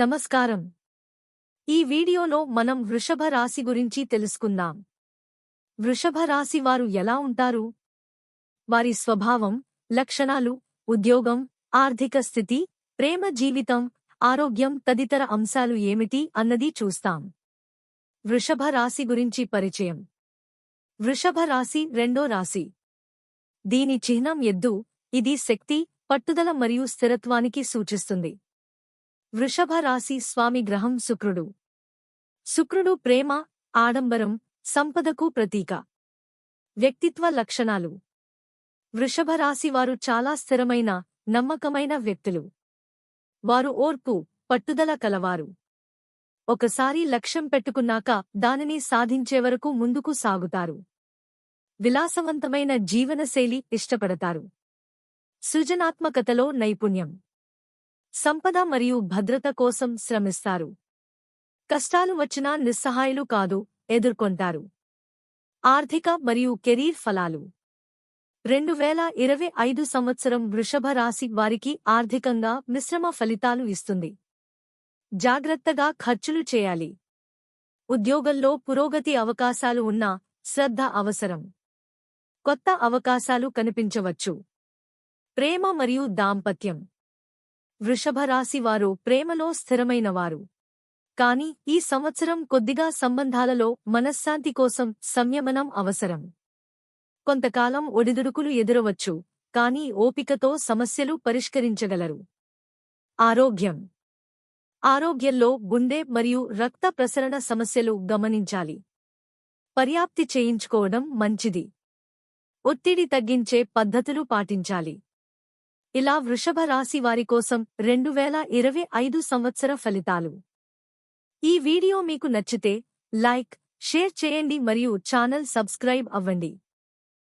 నమస్కారం. ఈ వీడియోలో మనం వృషభ రాశి గురించి తెలుసుకుందాం. వృషభ రాశి వారు ఎలా ఉంటారు? వారి స్వభావం లక్షణాలు ఉద్యోగం ఆర్థిక స్థితి ప్రేమ జీవితం ఆరోగ్యం తదితర అంశాలు ఏమిటి అన్నది చూస్తాం. వృషభ రాశి గురించి పరిచయం. వృషభ రాశి రెండో రాశి. దీని చిహ్నం ఎద్దు ఇది శక్తి పట్టుదల మరియు స్థిరత్వానికి సూచిస్తుంది. వృషభ రాశి స్వామి గ్రహం శుక్రుడు. శుక్రుడు ప్రేమ ఆడంబరం సంపదకు ప్రతీక. వ్యక్తిత్వ లక్షణాలు. వృషభ రాశివారు చాలా స్థిరమైన నమ్మకమైన వ్యక్తులు. వారు ఓర్పు పట్టుదల కలవారు. ఒకసారి లక్ష్యం పెట్టుకున్నాక దానిని సాధించే వరకు ముందుకు సాగుతారు. విలాసవంతమైన జీవనశైలి ఇష్టపడతారు. సృజనాత్మకతలో నైపుణ్యం. సంపద మరియు భద్రత కోసం శ్రమిస్తారు. కష్టాలు వచ్చినా నిస్సహాయులు కాదు ఎదుర్కొంటారు. ఆర్థిక మరియు కెరీర్ ఫలాలు. రెండు వేల ఇరవై ఐదు సంవత్సరం వృషభ రాశి వారికి ఆర్థికంగా మిశ్రమ ఫలితాలు ఇస్తుంది. జాగ్రత్తగా ఖర్చులు చేయాలి. ఉద్యోగంలో పురోగతి అవకాశాలు ఉన్నా శ్రద్ధ అవసరం. కొత్త అవకాశాలు కనిపించవచ్చు. ప్రేమ మరియు దాంపత్యం. వృషభరాశివారు ప్రేమలో స్థిరమైనవారు. కాని ఈ సంవత్సరం కొద్దిగా సంబంధాలలో మనశ్శాంతి కోసం సంయమనం అవసరం. కొంతకాలం ఒడిదుడుకులు ఎదురవచ్చు కాని ఓపికతో సమస్యలు పరిష్కరించగలరు. ఆరోగ్యం. ఆరోగ్యంలో గుండె మరియు రక్త ప్రసరణ సమస్యలు గమనించాలి. పర్యాప్తి చేయించుకోవడం మంచిది. ఒత్తిడి తగ్గించే పద్ధతులు పాటించాలి. ఇలా వృషభ రాశి వారి కోసం రెండు వేల ఇరవై ఐదు సంవత్సర ఫలితాలు. ఈ వీడియో మీకు నచ్చితే లైక్ షేర్ చేయండి మరియు ఛానల్ సబ్స్క్రైబ్ అవ్వండి.